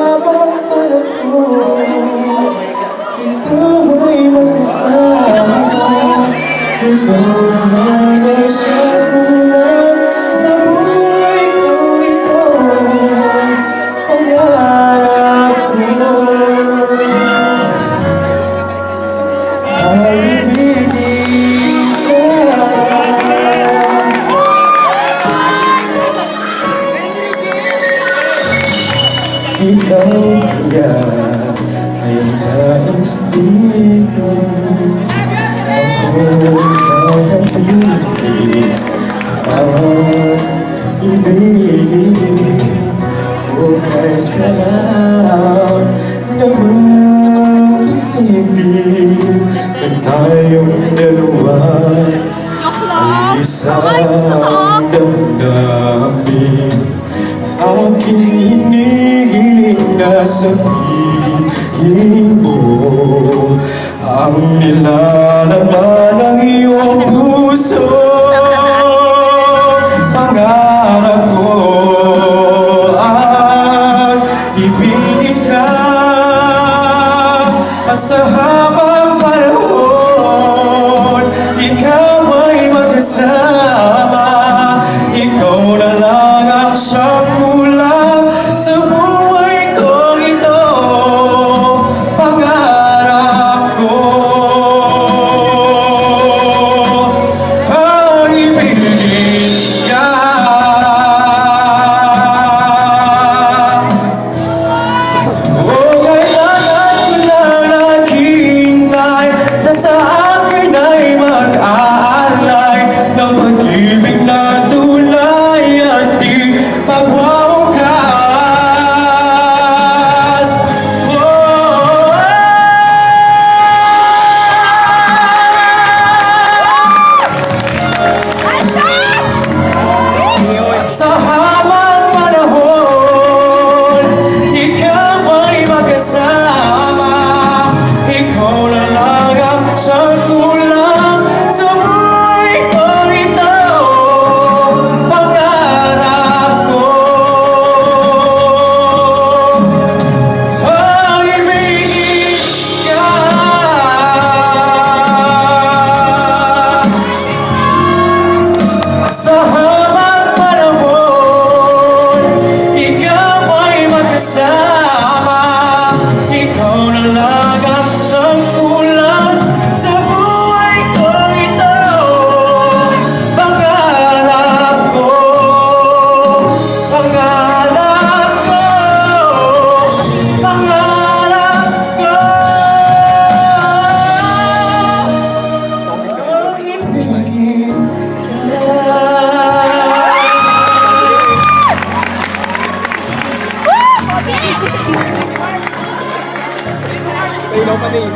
I'm not gonna Ikaw kaya ay nais dito Ako nakapili Ang ibigin Huwag sarap naman isipin Na tayong dalawa ay isang damdamin Akin sasabihin mo Ang nilalaman ng iyong puso. Pangarap ko ang ibigin ka. At sa habang panahon, ikaw ay magkasama Ilaw pa din.